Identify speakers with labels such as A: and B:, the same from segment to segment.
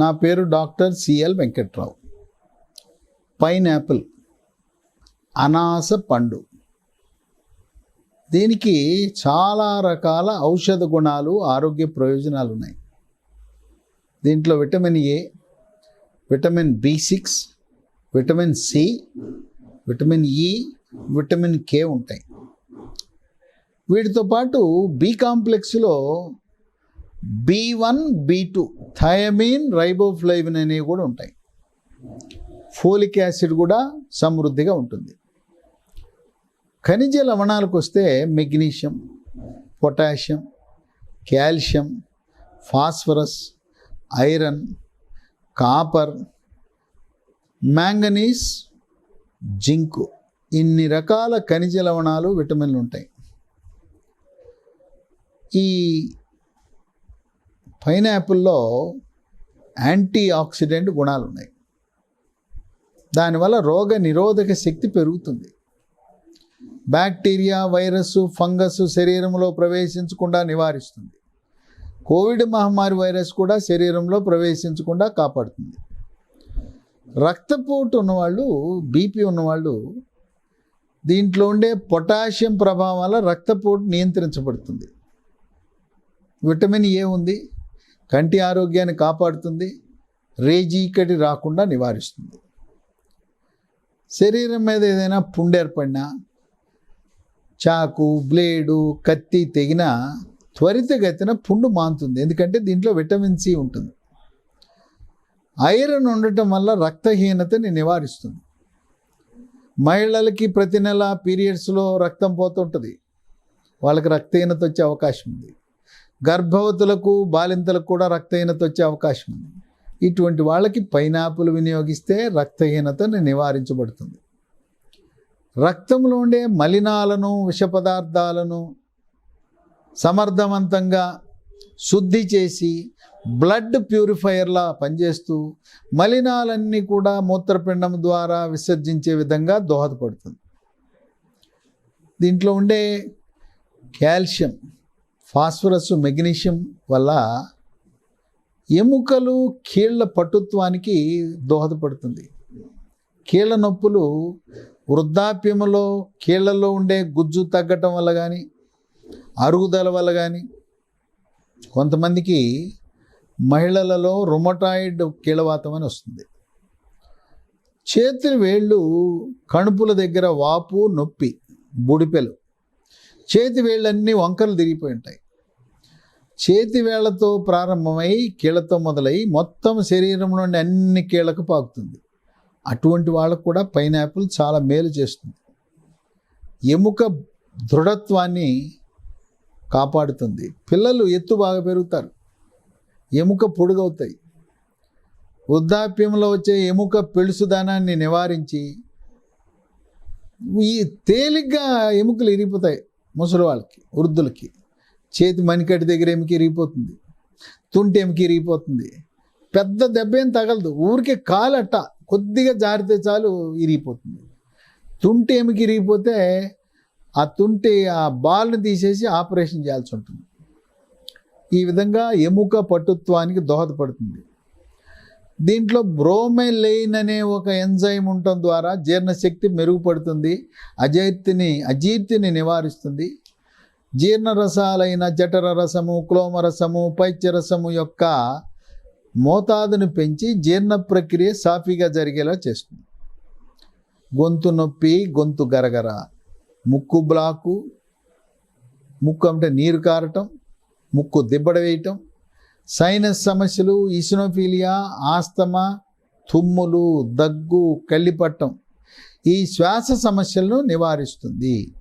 A: నా పేరు doctor CL Venkatrao. Pineapple అనాస పండు. దీనికి చాలా రకాల ఔషధ గుణాలు ఆరోగ్య ప్రయోజనాలు ఉన్నాయి దీంట్లో vitamin A vitamin B six vitamin C vitamin E vitamin K ఉంటాయి. వీటితో పాటు బి కాంప్లెక్స్లో B one B two thiamine riboflavin అనేవి కూడా ఉంటాయి. ఫోలిక్ యాసిడ్ కూడా సమృద్ధిగా ఉంటుంది. ఖనిజ లవణాలకు వస్తే magnesium potassium calcium phosphorus iron copper manganese zinc ఇన్ని రకాల ఖనిజ లవణాలు విటమిన్లు ఉంటాయి. ఈ పైనాపిల్లో యాంటీ ఆక్సిడెంట్ గుణాలు ఉన్నాయి దానివల్ల రోగ నిరోధక శక్తి పెరుగుతుంది. బ్యాక్టీరియా వైరస్ ఫంగస్ శరీరంలో ప్రవేశించకుండా నివారిస్తుంది. కోవిడ్ మహమ్మారి వైరస్ కూడా శరీరంలో ప్రవేశించకుండా కాపాడుతుంది. రక్తపోటు ఉన్నవాళ్ళు బీపీ ఉన్నవాళ్ళు దీంట్లో ఉండే పొటాషియం ప్రభావం వల్ల రక్తపోటు నియంత్రించబడుతుంది. విటమిన్ ఏ ఉంది? కంటి ఆరోగ్యాన్ని కాపాడుతుంది రేజీకటి రాకుండా నివారిస్తుంది. శరీరం మీద ఏదైనా పుండేర్పడినా చాకు బ్లేడు కత్తి తెగిన త్వరితగతిన పుండు మాంతుంది. ఎందుకంటే దీంట్లో విటమిన్ సి ఉంటుంది. ఐరన్ ఉండటం వల్ల రక్తహీనతని నివారిస్తుంది. మహిళలకి ప్రతి నెల పీరియడ్స్లో రక్తం పోతుంటుంది. వాళ్ళకి రక్తహీనత వచ్చే అవకాశం ఉంది. గర్భవతులకు బాలింతలకు కూడా రక్తహీనత వచ్చే అవకాశం ఉంది. ఇటువంటి వాళ్ళకి పైనాపుల్ వినియోగిస్తే రక్తహీనతని నివారించబడుతుంది. రక్తంలో ఉండే మలినాలను విష పదార్థాలను సమర్థవంతంగా శుద్ధి చేసి బ్లడ్ ప్యూరిఫైయర్లా పనిచేస్తూ మలినాలన్నీ కూడా మూత్రపిండం ద్వారా విసర్జించే విధంగా దోహదపడుతుంది. దీంట్లో ఉండే కాల్షియం ఫాస్ఫరస్ మెగ్నీషియం వల్ల ఎముకలు కీళ్ళ పటుత్వానికి దోహదపడుతుంది. కీళ్ళ నొప్పులు వృద్ధాప్యములో కీళ్ళలో ఉండే గుజ్జు తగ్గటం వల్ల కానీ అరుగుదల వల్ల కానీ కొంతమందికి మహిళలలో రుమటాయిడ్ కీళ్ళవాతం అని వస్తుంది. చేతి వేళ్ళు కణుపుల దగ్గర వాపు నొప్పి బుడిపెలు. చేతి వేళ్ళన్నీ వంకలు తిరిగిపోయి ఉంటాయి. చేతి వేళ్ళతో ప్రారంభమై కీళ్ళతో మొదలై మొత్తం శరీరం నుండి అన్ని కీళ్ళకు పాకుతుంది. అటువంటి వాళ్ళకు కూడా పైనాపిల్ చాలా మేలు చేస్తుంది. ఎముక దృఢత్వాన్ని కాపాడుతుంది. పిల్లలు ఎత్తు బాగా పెరుగుతారు. ఎముక పొడుగవుతాయి. వృద్ధాప్యంలో వచ్చే ఎముక పెళుసుదానాన్ని నివారించి ఈ తేలిగ్గా ఎముకలు ఇరిగిపోతాయి ముసలి వాళ్ళకి వృద్ధులకి. చేతి మణికట్టు దగ్గర ఎమికి ఇరిగిపోతుంది తుంటి ఎమికి ఇరిగిపోతుంది పెద్ద దెబ్బ ఏం తగలదు. ఊరికే కాలు అట్ట కొద్దిగా జారితే చాలు ఇరిగిపోతుంది తుంటి ఎమికి ఇరిగిపోతే ఆ తుంటి ఆ బాల్ని తీసేసి ఆపరేషన్ చేయాల్సి ఉంటుంది. ఈ విధంగా ఎముక పటుత్వానికి దోహదపడుతుంది. దీంట్లో బ్రోమెలైన్ అనే ఒక ఎంజైమ్ ఉండటం ద్వారా జీర్ణశక్తి మెరుగుపడుతుంది. అజీర్తిని అజీర్తిని నివారిస్తుంది. జీర్ణరసాలైన జఠర రసము క్లోమ రసము పైత్యరసము యొక్క మోతాదును పెంచి జీర్ణ ప్రక్రియ సాఫీగా జరిగేలా చేస్తుంది. గొంతు నొప్పి గొంతు గరగర. ముక్కు బ్లాకు. ముక్కు అంటే నీరు కారటం ముక్కు దిబ్బడ వేయటం. సైనస్ సమస్యలు ఇసినోఫీలియా ఆస్తమా తుమ్ములు దగ్గు కళ్ళిపట్టం ఈ శ్వాస సమస్యలను నివారిస్తుంది.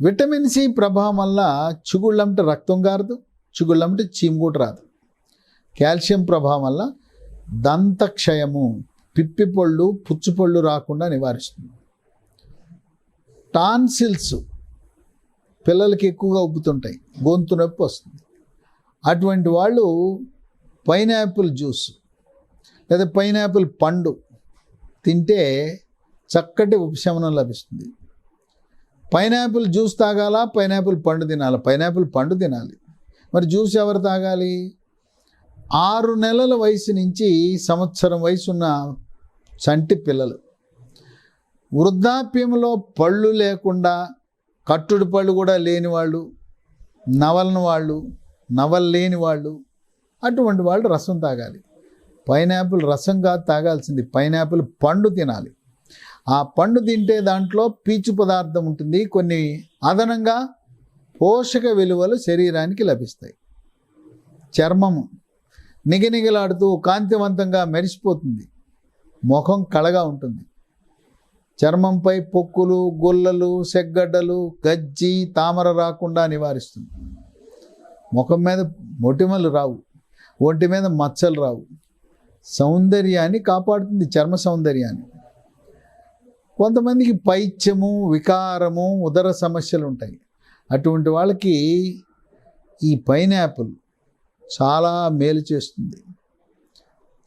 A: విటమిన్ సి ప్రభావం వల్ల చిగుళ్ళంటే రక్తం గారదు చిగుళ్ళంటే చీము రాదు. కాల్షియం ప్రభావం వల్ల దంతక్షయము పిప్పిపళ్ళు పుచ్చుపళ్ళు రాకుండా నివారిస్తుంది. టాన్సిల్స్ పిల్లలకి ఎక్కువగా ఉబ్బుతుంటాయి గొంతు నొప్పి వస్తుంది. అటువంటి వాళ్ళు పైనాపిల్ జ్యూస్ లేదా పైనాపిల్ పండు తింటే చక్కటి ఉపశమనం లభిస్తుంది. Pineapple juice తాగాలా? పైనాపిల్ పండు తినాలా? పైనాపిల్ పండు తినాలి. మరి జ్యూస్ ఎవరు తాగాలి? ఆరు నెలల వయసు నుంచి సంవత్సరం వయసున్న చంటి పిల్లలు. వృద్ధాప్యంలో పళ్ళు లేకుండా కట్టుడు పళ్ళు కూడా లేని వాళ్ళు నవలని వాళ్ళు నవలు లేని వాళ్ళు అటువంటి వాళ్ళు రసం తాగాలి. పైనాపిల్ రసంగా తాగాల్సింది. పైనాపిల్ పండు తినాలి. ఆ పండు తింటే దాంట్లో పీచు పదార్థం ఉంటుంది. కొన్ని అదనంగా పోషక విలువలు శరీరానికి లభిస్తాయి. చర్మము నిగనిగలాడుతూ కాంతివంతంగా మెరిసిపోతుంది. ముఖం కళగా ఉంటుంది. చర్మంపై పొక్కులు గుల్లలు సెగ్గడ్డలు గజ్జి తామర రాకుండా నివారిస్తుంది. ముఖం మీద మొటిమలు రావు. ఒంటి మీద మచ్చలు రావు. సౌందర్యాన్ని కాపాడుతుంది చర్మ సౌందర్యాన్ని. కొంతమందికి పైత్యము వికారము ఉదర సమస్యలు ఉంటాయి అటువంటి వాళ్ళకి ఈ పైనాపిల్ చాలా మేలు చేస్తుంది.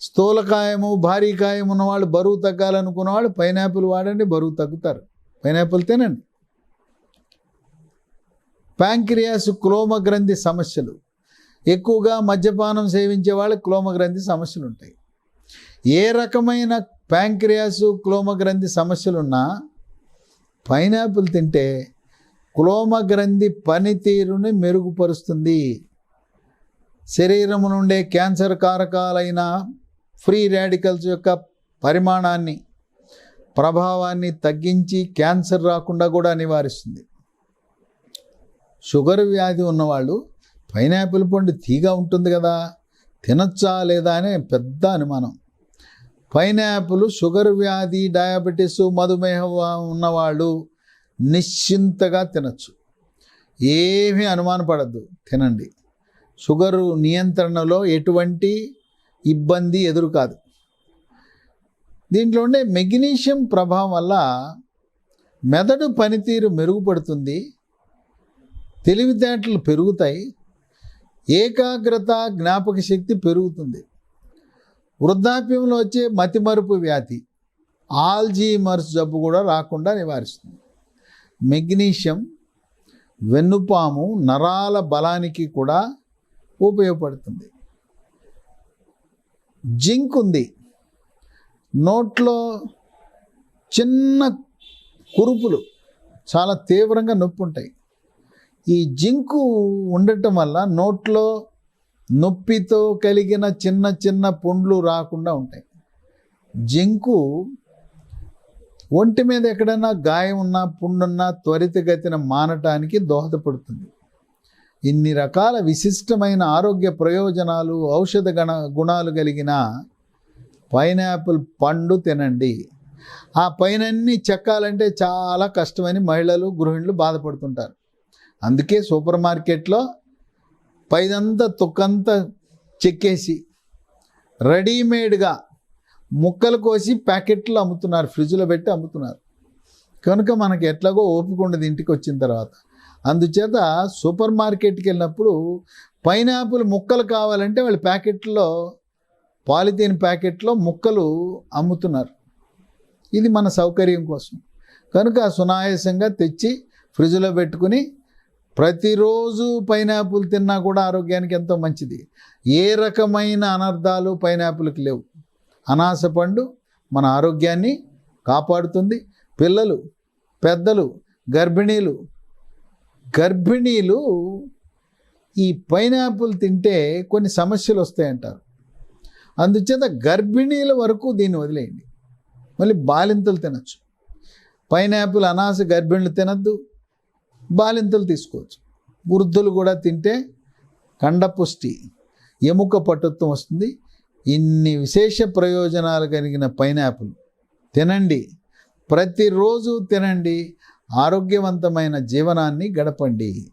A: స్థూలకాయము భారీ కాయం ఉన్నవాళ్ళు బరువు తగ్గాలనుకున్న వాళ్ళు పైనాపిల్ వాడండి బరువు తగ్గుతారు. పైనాపిల్ తినండి. ప్యాంక్రియాస్ క్లోమ గ్రంథి సమస్యలు. ఎక్కువగా మద్యపానం సేవించే వాళ్ళకి క్లోమ గ్రంథి సమస్యలు ఉంటాయి ఏ రకమైన ప్యాంక్రియాసు క్లోమగ్రంథి సమస్యలున్నా పైనాపిల్ తింటే క్లోమగ్రంథి పనితీరుని మెరుగుపరుస్తుంది. శరీరం నుండే క్యాన్సర్ కారకాలైన ఫ్రీ రాడికల్స్ యొక్క పరిమాణాన్ని ప్రభావాన్ని తగ్గించి క్యాన్సర్ రాకుండా కూడా నివారిస్తుంది. షుగర్ వ్యాధి ఉన్నవాళ్ళు పైనాపిల్ పండు తీగా ఉంటుంది కదా తినచ్చా లేదా అనే పెద్ద అనుమానం. పైనాపిల్ షుగర్ వ్యాధి డయాబెటీస్ మధుమేహం ఉన్నవాళ్ళు నిశ్చింతగా తినచ్చు. ఏమీ అనుమానపడద్దు తినండి. షుగరు నియంత్రణలో ఎటువంటి ఇబ్బంది ఎదురు కాదు. దీంట్లో ఉండే మెగ్నీషియం ప్రభావం వల్ల మెదడు పనితీరు మెరుగుపడుతుంది తెలివితేటలు పెరుగుతాయి ఏకాగ్రత జ్ఞాపక శక్తి పెరుగుతుంది. వృద్ధాప్యంలో వచ్చే మతిమరుపు వ్యాధి ఆల్జీమర్స్ జబ్బు కూడా రాకుండా నివారిస్తుంది. మెగ్నీషియం వెన్నుపాము నరాల బలానికి కూడా ఉపయోగపడుతుంది. జింక్ ఉంది. నోట్లో చిన్న కురుపులు చాలా తీవ్రంగా నొప్పి ఉంటాయి ఈ జింకు ఉండటం వల్ల నోట్లో నొప్పితో కలిగిన చిన్న చిన్న పుండ్లు రాకుండా ఉంటాయి. జింకు ఒంటి మీద ఎక్కడైనా గాయం ఉన్నా పుండున్నా త్వరితగతిన మానటానికి దోహదపడుతుంది. ఇన్ని రకాల విశిష్టమైన ఆరోగ్య ప్రయోజనాలు ఔషధ గణ గుణాలు కలిగిన పైనాపిల్ పండు తినండి. ఆ పైనన్ని చెక్కాలంటే చాలా కష్టమని మహిళలు గృహిణులు బాధపడుతుంటారు. అందుకే సూపర్ మార్కెట్లో పైదంతా తొక్కంతా చెక్కేసి రెడీమేడ్గా ముక్కలు కోసి ప్యాకెట్లు అమ్ముతున్నారు ఫ్రిడ్జ్లో పెట్టి అమ్ముతున్నారు. కనుక మనకి ఎట్లాగో ఓపిక ఉండదు ఇంటికి వచ్చిన తర్వాత. అందుచేత సూపర్ మార్కెట్కి వెళ్ళినప్పుడు పైనాపిల్ ముక్కలు కావాలంటే వాళ్ళు ప్యాకెట్లో పాలిథీన్ ప్యాకెట్లో ముక్కలు అమ్ముతున్నారు. ఇది మన సౌకర్యం కోసం. కనుక సునాయాసంగా తెచ్చి ఫ్రిడ్జ్లో పెట్టుకుని ప్రతిరోజు పైనాపిల్ తిన్నా కూడా ఆరోగ్యానికి ఎంతో మంచిది. ఏ రకమైన అనర్థాలు పైనాపిల్కి లేవు. అనాస పండు మన ఆరోగ్యాన్ని కాపాడుతుంది. పిల్లలు పెద్దలు గర్భిణీలు గర్భిణీలు ఈ పైనాపిల్ తింటే కొన్ని సమస్యలు వస్తాయంటారు. అందుచేత గర్భిణీల వరకు దీన్ని వదిలేయండి. మళ్ళీ బాలింతలు తినచ్చు. పైనాపిల్ అనాస గర్భిణులు తినద్దు. బాలింతలు తీసుకోవచ్చు. వృద్ధులు కూడా తింటే కండపుష్టి ఎముక పటుత్వం వస్తుంది. ఇన్ని విశేష ప్రయోజనాలు కలిగిన పైనాపిల్ తినండి. ప్రతిరోజు తినండి. ఆరోగ్యవంతమైన జీవనాన్ని గడపండి.